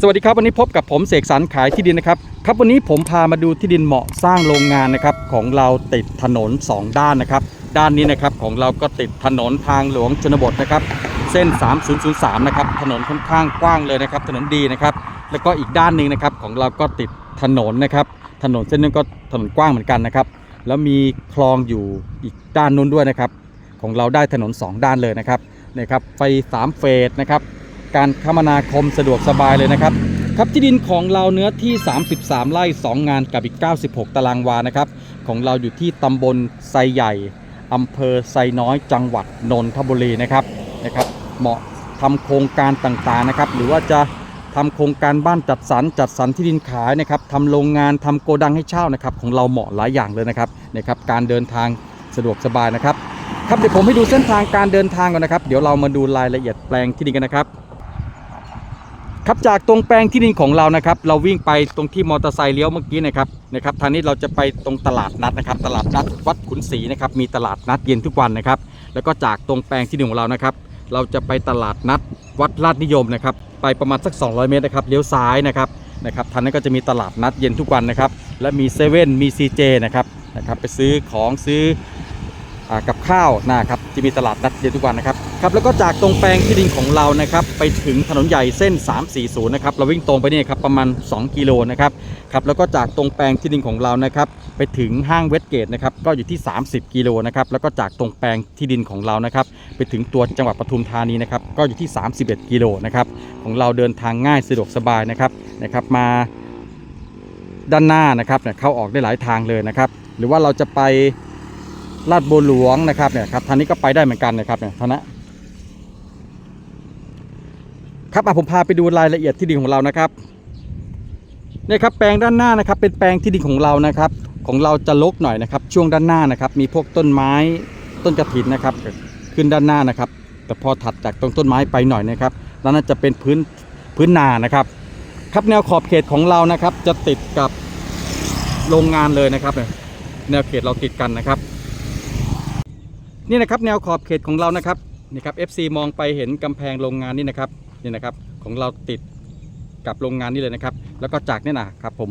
สวัสดีครับวันนี้พบกับผมเสกสรรขายที่ดินนะครับครับวันนี้ผมพามาดูที่ดินเหมาะสร้างโรงงานนะครับของเราติดถนน 2 ด้านนะครับ ด้านนี้นะครับของเราก็ติดถนนทางหลวงชนบทนะครับ เส้น 3003 นะครับถนนค่อนข้างกว้างเลยนะครับ ถนนดีนะครับ แล้วก็อีกด้านหนึ่งนะครับของเราก็ติดถนนนะครับ ถนนเส้นนึงก็ถนนกว้างเหมือนกันนะครับ แล้วมีคลองอยู่อีกด้านนู้นด้วยนะครับ ของเราได้ถนน 2 ด้านเลยนะครับนะครับไฟ3เฟสนะครับ การคมนาคมสะดวกสบายเลยนะครับ ครับที่ดินของเราเนื้อที่ 33 ไร่ 2 งานกับอีก 96 ตารางวานะครับ ของเราอยู่ที่ตำบลไซใหญ่อำเภอไซน้อยจังหวัดนนทบุรีนะครับนะครับเหมาะทำโครงการต่างๆนะครับ หรือว่าจะทำโครงการบ้านจัดสรรจัดสรรที่ดินขายนะครับทำโรงงานทำโกดังให้เช่านะครับ ของเราเหมาะหลายอย่างเลยนะครับนะครับการเดินทางสะดวกสบายนะครับ ครับเดี๋ยวผมให้ดูเส้นทางการเดินทางก่อนนะครับ เดี๋ยวเรามาดูรายละเอียดแปลงที่ดินกันนะครับ ครับจากตรงแปลงที่ดินของเรานะครับ เราวิ่งไปตรงที่มอเตอร์ไซค์เลี้ยวเมื่อกี้นะครับนะครับทางนี้เราจะไปตรงตลาดนัดนะครับ ตลาดนัดวัดขุนศรีนะครับมีตลาดนัดเย็นทุกวันนะครับ แล้วก็จากตรงแปลงที่ดินของเรานะครับ เราจะไปตลาดนัดวัดลาดนิยมนะครับ ไปประมาณสัก 200 เมตรนะครับเลี้ยวซ้ายนะครับนะครับทางนั้นก็จะมีตลาดนัดเย็นทุกวันนะครับ และมีเซเว่นมีซีเจนะครับนะครับไปซื้อของซื้อ กับข้าวนะครับจะมีตลาดนัดเย็นทุกวันนะครับครับแล้วก็จากตรงแปลงที่ดินของเรานะครับไปถึงถนนใหญ่เส้น 340นะครับเราวิ่งตรงไปเนี่ยครับประมาณ 2 กิโลนะครับครับแล้วก็จากตรงแปลงที่ดินของเรานะครับไปถึงห้างเวสเกตนะครับก็อยู่ที่ 30 กิโลนะครับแล้วก็จากตรงแปลงที่ดินของเรานะครับไปถึงตัวจังหวัดปทุมธานีนะครับก็อยู่ที่ 31 กิโลนะครับของเราเดินทางง่ายสะดวกสบายนะครับนะครับมาด้านหน้านะครับเนี่ยเข้าออกได้หลายทางเลยนะครับหรือว่าเราจะไป ลาดบัวหลวงนะครับเนี่ยครับทางนี้ก็ไปได้เหมือนกันนะครับเนี่ยท่านะครับอะผมพาไปดูรายละเอียดที่ดินของเรานะครับเนี่ยครับแปลงด้านหน้านะครับเป็นแปลงที่ดินของเรานะครับ ของเราจะลกหน่อยนะครับ ช่วงด้านหน้านะครับ มีพวกต้นไม้ต้นกระถินนะครับ ขึ้นด้านหน้านะครับ แต่พอถัดจากตรงต้นไม้ไปหน่อยนะครับแล้วนั่นจะเป็นพื้นพื้นนานะครับ ครับแนวขอบเขตของเรานะครับ จะติดกับโรงงานเลยนะครับ แนวเขตเราติดกันนะครับ นี่นะครับแนวขอบเขตของเรานะครับนี่ครับ FC มองไปเห็นกำแพงโรงงานนี่นะครับนี่นะครับของเราติดกับโรงงานนี่เลยนะครับ แล้วก็จากนี่นะครับผม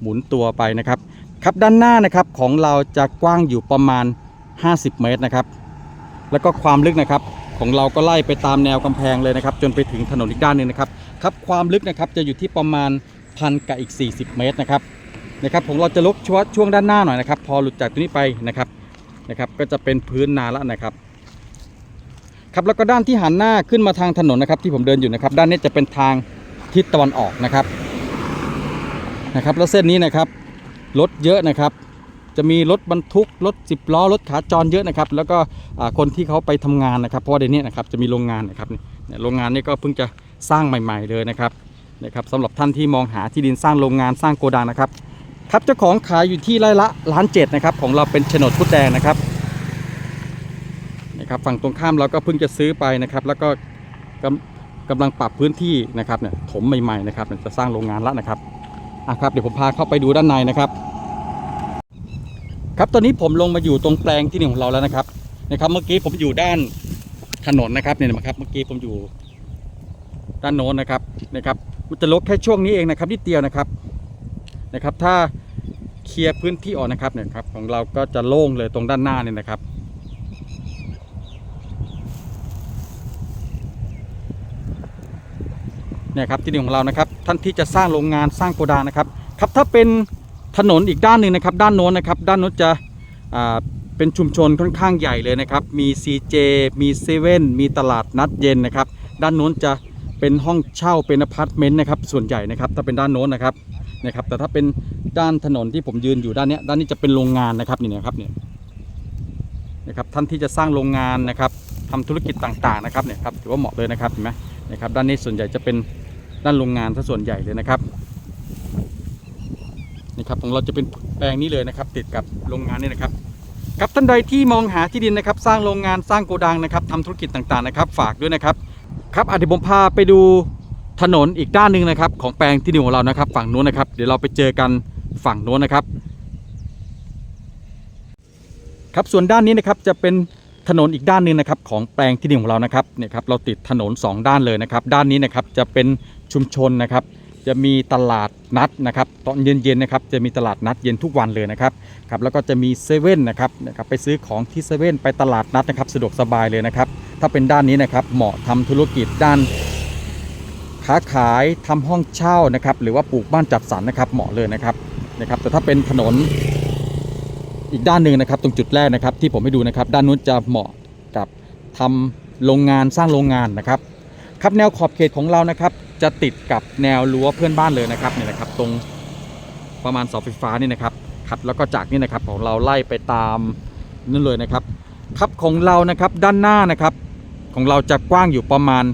หมุนตัวไปนะครับ ครับด้านหน้านะครับของเราจะกว้างอยู่ประมาณ 50 เมตรนะครับ แล้วก็ความลึกนะครับของเราก็ไล่ไปตามแนวกำแพงเลยนะครับ จนไปถึงถนนอีกด้านหนึงนะครับครับความลึกนะครับจะอยู่ที่ประมาณพันกับอีก 40 เมตรนะครับนะครับของเราจะลกช่วช่วงด้านหน้าหน่อยนะครับ พอหลุดจากตรงนี้ไปนะครับ นะครับ ก็จะเป็นพื้นนาแล้วนะครับ ครับแล้วก็ด้านที่หันหน้าขึ้นมาทางถนนนะครับ ที่ผมเดินอยู่นะครับ ด้านนี้จะเป็นทางทิศตะวันออกนะครับนะครับ แล้วเส้นนี้นะครับรถเยอะนะครับ จะมีรถบรรทุกรถสิบล้อรถขาจรเยอะนะครับ แล้วก็คนที่เขาไปทำงานนะครับ เพราะว่าเดี๋ยวนี้นะครับจะมีโรงงานนะครับโรงงานนี้ก็เพิ่งจะสร้างใหม่ ๆ เลยนะครับนะครับสำหรับท่านที่มองหาที่ดินสร้างโรงงานสร้างโกดังนะครับ ครับเจ้าของขายอยู่ที่ไร่ละล้านเจ็ดนะครับของเราเป็นโฉนดพุดแดงนะครับนะครับฝั่งตรงข้ามเราก็เพิ่งจะซื้อไปนะครับ แล้วก็กำกำลังปรับพื้นที่นะครับเนี่ยถมใหม่ๆนะครับจะสร้างโรงงานแล้วนะครับอะครับเดี๋ยวผมพาเข้าไปดูด้านในนะครับ ครับตอนนี้ผมลงมาอยู่ตรงแปลงที่หนึ่งของเราแล้วนะครับนะครับ เมื่อกี้ผมอยู่ด้านถนนนะครับเนี่ยนะครับเมื่อกี้ผมอยู่ด้านโน้นนะครับนะครับมันจะลดแค่ช่วงนี้เองนะครับนิดเดียวนะครับ นะครับ ถ้าเคลียร์พื้นที่ออกนะครับเนี่ยครับของเราก็จะโล่งเลยตรงด้านหน้าเนี่ยนะครับ เนี่ยครับที่ดินของเรานะครับ ท่านที่จะสร้างโรงงานสร้างโกดังนะครับ ครับถ้าเป็นถนนอีกด้านหนึ่งนะครับ ด้านโน้นนะครับ ด้านโน้นจะเป็นชุมชนค่อนข้างใหญ่เลยนะครับ มี CJ มีเซเว่นมีตลาดนัดเย็นนะครับ ด้านโน้นจะเป็นห้องเช่าเป็นอพาร์ตเมนต์นะครับ ส่วนใหญ่นะครับ ถ้าเป็นด้านโน้นนะครับ นะครับแต่ถ้าเป็นด้านถนนที่ผมยืนอยู่ด้านนี้ด้านนี้จะเป็นโรงงานนะครับนี่นะครับเนี่ยนะครับท่านที่จะสร้างโรงงานนะครับทำธุรกิจต่างๆนะครับเนี่ยครับถือว่าเหมาะเลยนะครับเห็นไหมนะครับด้านนี้ส่วนใหญ่จะเป็นด้านโรงงานซะส่วนใหญ่เลยนะครับนี่ครับของเราจะเป็นแปลงนี้เลยนะครับ ติดกับโรงงานนี่นะครับครับท่านใดที่มองหาที่ดินนะครับ สร้างโรงงานสร้างโกดังนะครับทำธุรกิจต่างๆนะครับ ฝากด้วยนะครับ ครับอะเดี๋ยวผมพาไปดู ถนนอีกด้านหนึ่งนะครับ ของแปลงที่ดินของเรานะครับ ฝั่งนู้นนะครับ เดี๋ยวเราไปเจอกันฝั่งโน้นนะครับ ครับส่วนด้านนี้นะครับจะเป็นถนนอีกด้านหนึ่งนะครับ ของแปลงที่ดินของเรานะครับเนี่ยครับเราติดถนน 2 ด้านเลยนะครับ ด้านนี้นะครับจะเป็นชุมชนนะครับ จะมีตลาดนัดนะครับตอนเย็นๆนะครับจะมีตลาดนัดเย็นทุกวันเลยนะครับครับแล้วก็จะมีเซเว่นนะครับนะครับไปซื้อของที่เซเว่นไปตลาดนัดนะครับ สะดวกสบายเลยนะครับ ถ้าเป็นด้านนี้นะครับเหมาะทำธุรกิจด้าน ค้าขายทำห้องเช่านะครับหรือว่าปลูกบ้านจัดสรรนะครับเหมาะเลยนะครับนะครับ แต่ถ้าเป็นถนนอีกด้านหนึ่งนะครับ ตรงจุดแรกนะครับ ที่ผมให้ดูนะครับ ด้านนู้นจะเหมาะกับทำโรงงานสร้างโรงงานนะครับ ครับแนวขอบเขตของเรานะครับ จะติดกับแนวรั้วเพื่อนบ้านเลยนะครับเนี่ยนะครับ ตรงประมาณเสาไฟฟ้านี่นะครับครับแล้วก็จากนี่นะครับของเราไล่ไปตามนั่นเลยนะครับ ครับของเรานะครับด้านหน้านะครับ ของเราจะกว้างอยู่ประมาณ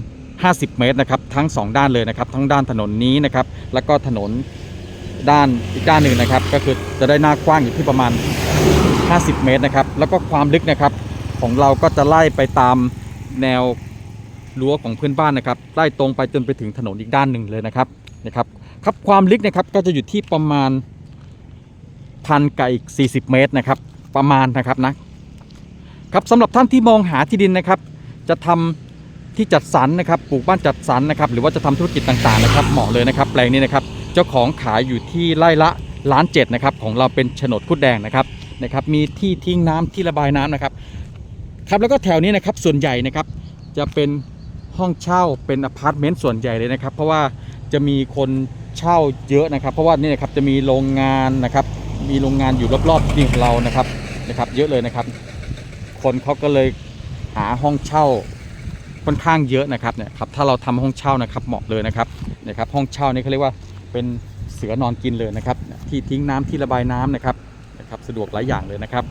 50 เมตรนะครับทั้ง 2 ด้านเลยนะครับ ทั้งด้านถนนนี้นะครับ แล้วก็ถนนด้านอีกด้านหนึ่งนะครับ ก็คือจะได้หน้ากว้างอยู่ที่ประมาณ 50 เมตรนะครับ แล้วก็ความลึกนะครับ ของเราก็จะไล่ไปตามแนวรั้วของเพื่อนบ้านนะครับไล่ตรงไปจนไปถึงถนนอีกด้านหนึ่งเลยนะครับนะครับ ครับความลึกนะครับก็จะอยู่ที่ประมาณพันกับอีก 40 เมตรนะครับ ประมาณนะครับนะครับสำหรับท่านที่มองหาที่ดินนะครับ จะทำ ที่จัดสรรนะครับปลูกบ้านจัดสรรนะครับหรือว่าจะทำธุรกิจต่างๆนะครับเหมาะเลยนะครับแปลงนี้นะครับเจ้าของขายอยู่ที่ไร่ละล้านเจ็ดนะครับของเราเป็นโฉนดคุดแดงนะครับนะครับมีที่ทิ้งน้ำที่ระบายน้ำนะครับครับแล้วก็แถวนี้นะครับส่วนใหญ่นะครับจะเป็นห้องเช่าเป็นอพาร์ตเมนต์ส่วนใหญ่เลยนะครับ เพราะว่าจะมีคนเช่าเยอะนะครับ เพราะว่านี่นะครับจะมีโรงงานนะครับมีโรงงานอยู่รอบๆที่ของเรานะครับนะครับ เยอะเลยนะครับ คนเขาก็เลยหาห้องเช่า ค่อนข้างเยอะนะครับเนี่ยครับถ้าเราทำห้องเช่านะครับเหมาะเลยนะครับนะครับห้องเช่านี่เขาเรียกว่าเป็นเสือนอนกินเลยนะครับ ที่ทิ้งน้ำที่ระบายน้ำนะครับนะครับสะดวกหลายอย่างเลยนะครับ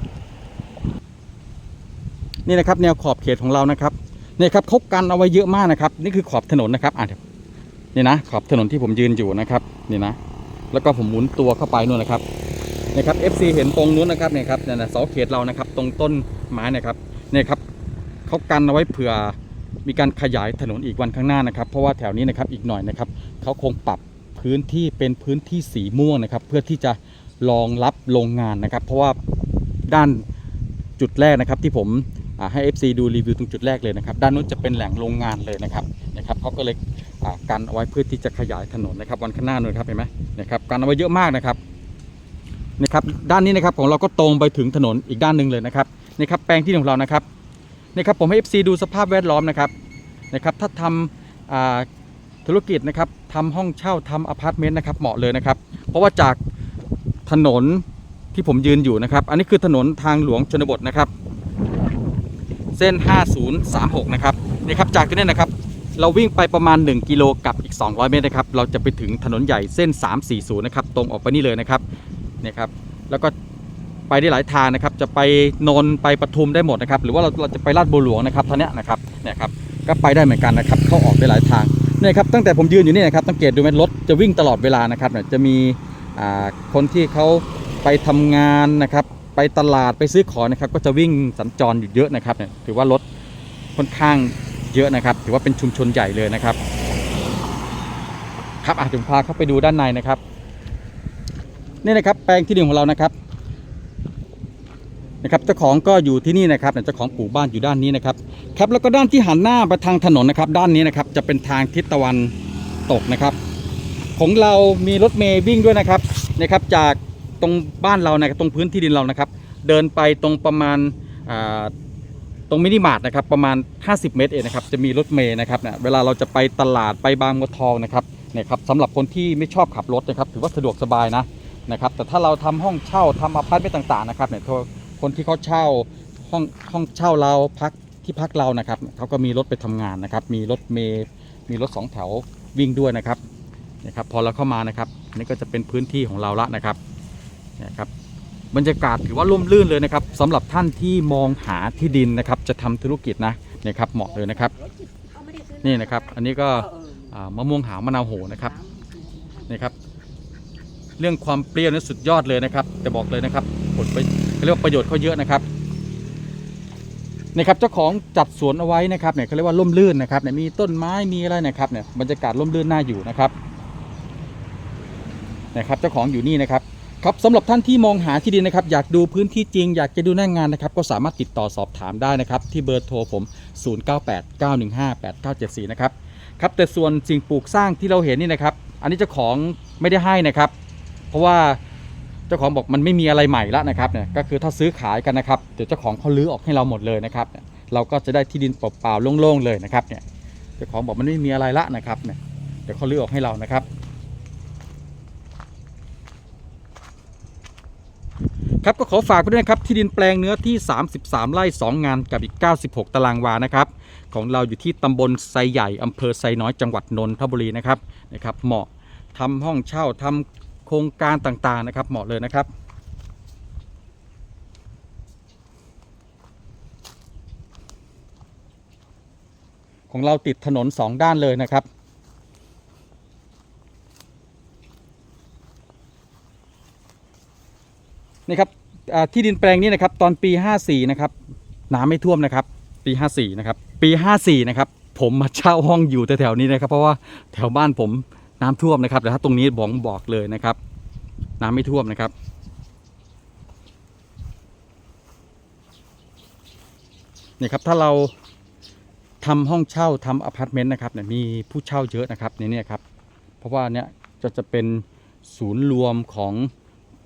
นี่นะครับแนวขอบเขตของเรานะครับเนี่ยครับเขากันเอาไว้เยอะมากนะครับ นี่คือขอบถนนนะครับอะนี่นะขอบถนนที่ผมยืนอยู่นะครับนี่นะ แล้วก็ผมหมุนตัวเข้าไปนู่นนะครับนะครับ FC เห็นตรงนู้นนะครับเนี่ยครับเนี่ยนะเสาเขตเรานะครับ ตรงต้นไม้นะครับเนี่ยครับเขากันเอาไว้เผื่อ มีการขยายถนนอีกวันข้างหน้านะครับ เพราะว่าแถวนี้นะครับอีกหน่อยนะครับเขาคงปรับพื้นที่เป็นพื้นที่สีม่วงนะครับ เพื่อที่จะรองรับโรงงานนะครับ เพราะว่าด้านจุดแรกนะครับที่ผมให้ FC ดูรีวิวตรงจุดแรกเลยนะครับ ด้านนู้นจะเป็นแหล่งโรงงานเลยนะครับนะครับเขาก็เลยอ่ากันเอาไว้เพื่อที่จะขยายถนนนะครับ วันข้างหน้านู้นครับเห็นไหมนะครับกันเอาไว้เยอะมากนะครับนะครับด้านนี้นะครับของเราก็ตรงไปถึงถนนอีกด้านหนึ่งเลยนะครับนี่ครับแปลงที่ของเรานะครับ นี่ครับผมให้ FC ดูสภาพแวดล้อมนะครับนะครับถ้าทำธุรกิจนะครับทำห้องเช่าทำอพาร์ตเมนต์นะครับเหมาะเลยนะครับ เพราะว่าจากถนนที่ผมยืนอยู่นะครับ อันนี้คือถนนทางหลวงชนบทนะครับ เส้น 5036 นะครับนี่ครับจากตรงนี้นะครับ เราวิ่งไปประมาณ 1 กิโลกับอีก 200 เมตรนะครับ เราจะไปถึงถนนใหญ่เส้น 340 นะครับ ตรงออกไปนี่เลยนะครับเนี่ยครับ แล้วก็ ไปได้หลายทางนะครับ จะไปนนท์ไปปทุมได้หมดนะครับ หรือว่าเราเราจะไปลาดบัวหลวงนะครับท่านี้นะครับเนี่ยครับก็ไปได้เหมือนกันนะครับ เข้าออกได้หลายทางเนี่ยครับตั้งแต่ผมยืนอยู่นี่นะครับสังเกตดูไหมรถจะวิ่งตลอดเวลานะครับเนี่ยจะมีอ่าคนที่เขาไปทำงานนะครับ ไปตลาดไปซื้อของนะครับ ก็จะวิ่งสัญจรอยู่เยอะนะครับเนี่ยถือว่ารถค่อนข้างเยอะนะครับ ถือว่าเป็นชุมชนใหญ่เลยนะครับ ครับอาจจะพาเข้าไปดูด้านในนะครับนี่นะครับแปลงที่ดินของเรานะครับ นะครับเจ้าของก็อยู่ที่นี่นะครับเนี่ยเจ้าของปลูกบ้านอยู่ด้านนี้นะครับครับแล้วก็ด้านที่หันหน้าไปทางถนนนะครับ ด้านนี้นะครับจะเป็นทางทิศตะวันตกนะครับ ของเรามีรถเมย์วิ่งด้วยนะครับนะครับจากตรงบ้านเรานะครับตรงพื้นที่ดินเรานะครับ เดินไปตรงประมาณตรงมินิมาร์ทนะครับประมาณ 50 เมตรเองนะครับจะมีรถเมย์นะครับเนี่ยเวลาเราจะไปตลาดไปบางบัวทองนะครับเนี่ยครับสำหรับคนที่ไม่ชอบขับรถนะครับถือว่าสะดวกสบายนะนะครับแต่ถ้าเราทำห้องเช่าทำอพาร์ตเมนต์ต่างๆนะครับเนี่ย คนที่เขาเช่าห้องห้องเช่าเราพักที่พักเรานะครับเขาก็มีรถไปทำงานนะครับ มีรถเมย์มีรถสองแถววิ่งด้วยนะครับนะครับ พอเราเข้ามานะครับนี่ก็จะเป็นพื้นที่ของเราละนะครับนะครับบรรยากาศถือว่าร่มรื่นเลยนะครับสำหรับท่านที่มองหาที่ดินนะครับ จะทำธุรกิจนะนะครับเหมาะเลยนะครับ นี่นะครับ อันนี้ก็มะม่วงหาวมะนาวโหนะครับนี่ครับ เรื่องความเปรี้ยวนี่สุดยอดเลยนะครับแต่บอกเลยนะครับผลป เขาเรียกว่าประโยชน์เขาเยอะนะครับนี่ครับเจ้าของจัดสวนเอาไว้นะครับเนี่ยเขาเรียกว่าร่มรื่นนะครับเนี่ยมีต้นไม้มีอะไรนะครับเนี่ยบรรยากาศร่มรื่นน่าอยู่นะครับนะครับเจ้าของอยู่นี่นะครับครับสำหรับท่านที่มองหาที่ดินนะครับ อยากดูพื้นที่จริง อยากจะดูหน้างงานนะครับ ก็สามารถติดต่อสอบถามได้นะครับ ที่เบอร์โทรผม 0989158974 นะครับครับแต่ส่วนสิ่งปลูกสร้างที่เราเห็นนี่นะครับ อันนี้เจ้าของไม่ได้ให้นะครับ เพราะว่า จ้าของบอกมันไม่มีอะไรใหม่แล้วนะครับเนี่ยก็คือถ้าซื้อขายกันนะครับเดี๋ยวเจ้าของเขาลื้อออกให้เราหมดเลยนะครับเนี่ยเราก็จะได้ที่ดินเปล่าๆโล่งๆเลยนะครับเนี่ยเจ้าของบอกมันไม่มีอะไรละนะครับเนี่ยเดี๋ยวเขาลื้อออกให้เรานะครับ ครับก็ขอฝากไปด้วยนะครับที่ดินแปลงเนื้อที่ 33 ไร่ 2 งานกับอีก 96 ตารางวานะครับของเราอยู่ที่ตำบลไซใหญ่อำเภอไซน้อยจังหวัดนนทบุรีนะครับนะครับเหมาะทำห้องเช่าทำ ครงการต่างๆนะครับเหมาะเลยนะครับ ของเราติดถนนสองด้านเลยนะครับนี่ครับที่ดินแปลงนี้นะครับตอนปี 54 นะครับน้ำไม่ท่วมนะครับ ปี 54 นะครับ ปี 54 นะครับ ผมมาเช่าห้องอยู่แถวๆนี้นะครับ เพราะว่าแถวบ้านผม น้ำท่วมนะครับแต่ถ้าตรงนี้บอกบอกเลยนะครับ น้ำไม่ท่วมนะครับ เนี่ยครับถ้าเราทำห้องเช่าทำอพาร์ตเมนต์นะครับเนี่ยมีผู้เช่าเยอะนะครับในนี่ยครับ เพราะว่าเนี่ยจะจะเป็นศูนย์รวมของ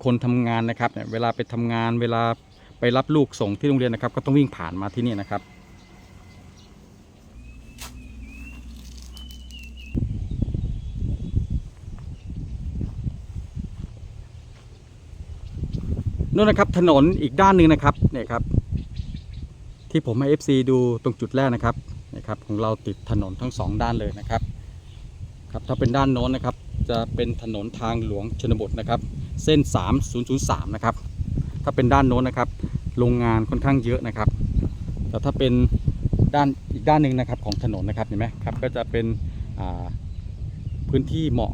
คนทำงานนะครับเนี่ยเวลาไปทำงานเวลาไปรับลูกส่งที่โรงเรียนนะครับ ก็ต้องวิ่งผ่านมาที่นี่นะครับ นู่นนะครับถนนอีกด้านหนึ่งนะครับเนี่ยครับ ที่ผมให้ FC ดูตรงจุดแรกนะครับนะครับของเราติดถนนทั้งสองด้านเลยนะครับครับถ้าเป็นด้านโน้นนะครับ จะเป็นถนนทางหลวงชนบทนะครับ เส้น 3003 นะครับ ถ้าเป็นด้านโน้นนะครับ โรงงานค่อนข้างเยอะนะครับ แต่ถ้าเป็นด้านอีกด้านหนึ่งนะครับของถนนนะครับเห็นไหมครับก็จะเป็นพื้นที่เหมาะ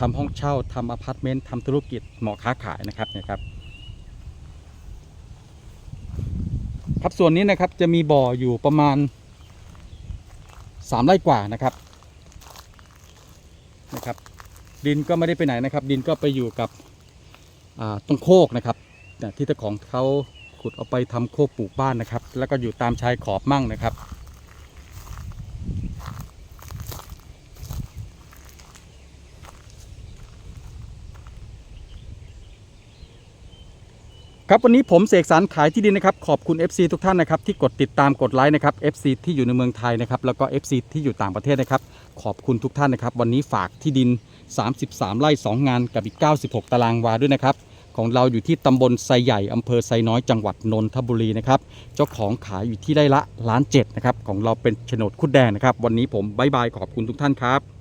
ทำห้องเช่าทำอพาร์ตเมนต์ทำธุรกิจเหมาะค้าขายนะครับเนี่ยครับ ครับส่วนนี้นะครับจะมีบ่ออยู่ประมาณ 3 ไร่กว่านะครับนะครับ ดินก็ไม่ได้ไปไหนนะครับ ดินก็ไปอยู่กับตรงโคกนะครับที่เจ้าของเขาขุดเอาไปทำโคกปลูกบ้านนะครับ แล้วก็อยู่ตามชายขอบมั่งนะครับ ครับวันนี้ผมเสกสรรขายที่ดินนะครับขอบคุณ FC ทุกท่านนะครับที่กดติดตามกดไลค์นะครับ FC ที่อยู่ในเมืองไทยนะครับแล้วก็ FC ที่อยู่ต่างประเทศนะครับขอบคุณทุกท่านนะครับวันนี้ฝากที่ดิน 33 ไร่ 2 งานกับอีก 96 ตารางวาด้วยนะครับของเราอยู่ที่ตำบลไซใหญ่อำเภอไซน้อยจังหวัดนนทบุรีนะครับเจ้าของขายอยู่ที่ได้ละล้านเจ็ดนะครับของเราเป็นโฉนดคุดแดงนะครับวันนี้ผมบายบายขอบคุณทุกท่านครับ